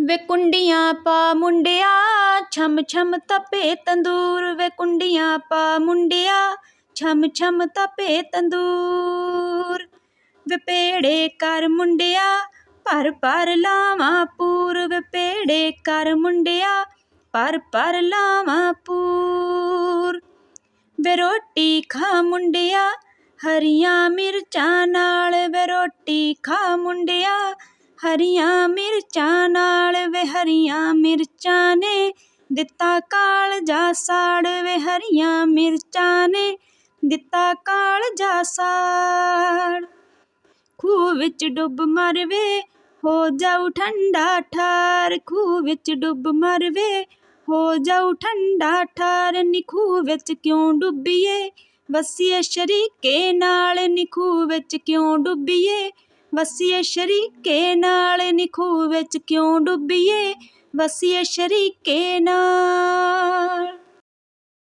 ਵੇ ਕੁੰਡੀਆਂ ਪਾ ਮੁੰਡਿਆ, ਛਮ ਛਮ ਤਪੇ ਤੰਦੂਰ। ਵੇ ਕੁੰਡੀਆਂ ਪਾ ਮੁੰਡਿਆ, ਛਮ ਛਮ ਤਪੇ ਤੰਦੂਰ। ਵੇ ਪੇੜੇ ਕਰ ਮੁੰਡਿਆ, ਭਰ ਭਰ ਲਾਵਾਂ ਪੂਰ। ਵੇ ਪੇੜੇ ਕਰ ਮੁੰਡਿਆ, ਭਰ ਭਰ ਲਾਵਾਂ ਪੂਰ। ਵੇ ਰੋਟੀ ਖਾ ਮੁੰਡਿਆ, ਹਰੀਆਂ ਮਿਰਚਾਂ ਨਾਲ। ਵੇ ਰੋਟੀ ਖਾ ਮੁੰਡਿਆ ਹਰੀਆਂ ਮਿਰਚਾਂ ਨਾਲ ਵੇ ਹਰੀਆਂ ਮਿਰਚਾਂ ਨੇ। ਦਿੱਤਾ ਕਾਲਜਾ ਸਾੜ ਵੇ ਹਰੀਆਂ ਮਿਰਚਾਂ ਨੇ। ਦਿੱਤਾ ਕਾਲਜਾ ਸਾੜ। ਖੂਹ ਵਿੱਚ ਡੁੱਬ ਮਰਵੇ, ਹੋ ਜਾਊ ਠੰਡਾ ਠਾਰ। ਖੂਹ ਵਿੱਚ ਡੁੱਬ ਮਰਵੇ, ਹੋ ਜਾਊ ਠੰਡਾ ਠਾਰ। ਨੀ ਵਿੱਚ ਕਿਉਂ ਡੁੱਬੀਏ? ਵਸੀਏ ਸ਼ਰੀਕੇ ਨਾਲ ਨੀ ਵਿੱਚ ਕਿਉਂ ਡੁੱਬੀਏ? ਵਸੀਏ ਸ਼ਰੀਕੇ ਨਾਲ ਨੀ ਵਿੱਚ ਕਿਉਂ ਡੁੱਬੀਏ? ਵਸੀਏ ਸ਼ਰੀਕੇ ਨਾਲ